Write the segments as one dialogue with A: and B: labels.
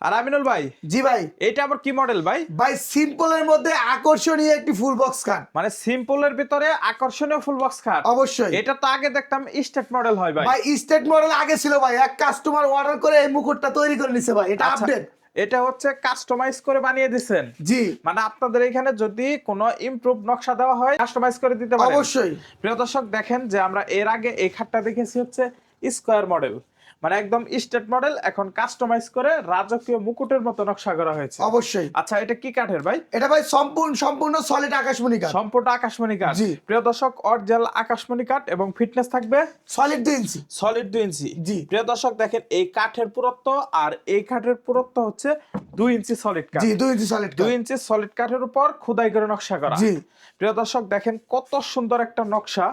A: আর আমিনুল ভাই?
B: জি ভাই।
A: এটা আবার কি মডেল ভাই?
B: ভাই সিম্পলের মধ্যে আকর্ষণীয় একটি ফুল বক্স খাট
A: মানে সিম্পলের ভিতরে আকর্ষণীয় ফুল বক্স খাট
B: অবশ্যই।
A: এটা তো আগে দেখতাম স্টেট মডেল হয় ভাই।
B: ভাই স্টেট মডেল আগে ছিল ভাই। এক কাস্টমার অর্ডার করে এই মুকুটটা তৈরি করে নিছে ভাই। এটা
A: আচ্ছা,
B: আপডেট
A: এটা হচ্ছে কাস্টমাইজ করে বানিয়ে দিছেন।
B: জি।
A: মানে আপনাদের এখানে যদি কোনো ইমপ্রুভ নকশা দেওয়া হয় কাস্টমাইজ করে দিতে পারেন।
B: অবশ্যই।
A: প্রিয় দর্শক দেখেন যে আমরা এর আগে এই খাটটা দেখেছি হচ্ছে স্কোয়ার মডেল মানে একদম স্টেট মডেল এখন কাস্টমাইজ করে রাজকীয় মুকুটের মতো নকশা করা হয়েছে।
B: অবশ্যই।
A: আচ্ছা এটা কি কাঠের ভাই?
B: এটা ভাই সম্পূর্ণ সম্পূর্ণ সলিড আকাশমণি কাঠ।
A: সম্পূর্ণ আকাশমণি কাঠ।
B: জি।
A: প্রিয় দর্শক অরিজিনাল আকাশমণি কাঠ এবং ফিটনেস থাকবে?
B: সলিড দুই ইঞ্চি
A: সলিড দুই ইঞ্চি
B: জি।
A: প্রিয় দর্শক দেখেন এই কাঠের পুরত্ব আর এই কাঠের পুরত্ব হচ্ছে দুই ইঞ্চি সলিড কাঠ।
B: জি দুই ইঞ্চি সলিড
A: দুই ইঞ্চি সলিড কাঠের উপর খোদাই করে নকশা করা।
B: জি।
A: প্রিয় দর্শক দেখেন কত সুন্দর একটা নকশা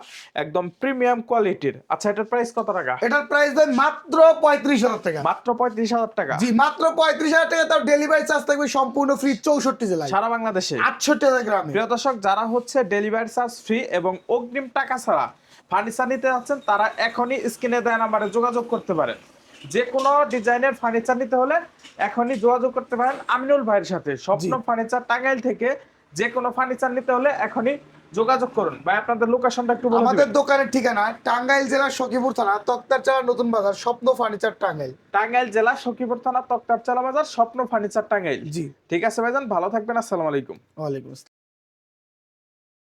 A: একদম প্রিমিয়াম কোয়ালিটির আচ্ছা এটার প্রাইস কত টাকা?
B: এটার প্রাইস ভাই মাত্র পঁয়ত্রিশ হাজার টাকা।
A: মাত্র পঁয়ত্রিশ হাজার টাকা।
B: জি মাত্র পঁয়ত্রিশ হাজার টাকা তার ডেলিভারি চার্জ থাকবে সম্পূর্ণ ফ্রি চৌষট্টি জেলায়।
A: সারা বাংলাদেশে।
B: আটষট্টি হাজার গ্রামে।
A: প্রিয় দর্শক যারা হচ্ছে ডেলিভারি চার্জ ফ্রি এবং অগ্রিম টাকা ছাড়া ফার্নিচার নিতে যাচ্ছেন তারা এখনই স্ক্রিনে দেওয়া নাম্বারে যোগাযোগ করতে পারেন। যে কোনো ডিজাইনের ফার্নিচার নিতে হলে এখনই যোগাযোগ করতে পারেন আমিনুল ভাইয়ের সাথে। স্বপ্ন ফার্নিচার টাঙ্গাইল থেকে যে কোনো ফার্নিচার নিতে হলে এখনই যোগাযোগ করুন। ভাই আপনাদের লোকেশনটা একটু বলুন
B: আমাদের দোকানের ঠিকানা টাঙ্গাইল জেলা সখীপুর থানা তক্তারচালা নতুন বাজার স্বপ্ন ফার্নিচার টাঙ্গাইল।
A: টাঙ্গাইল জেলা সখীপুর থানা তক্তারচালা বাজার স্বপ্ন ফার্নিচার টাঙ্গাইল।
B: জি।
A: ঠিক আছে ভাইজান ভালো থাকবেন আসসালামু আলাইকুম।
B: ওয়ালাইকুম আসসালাম।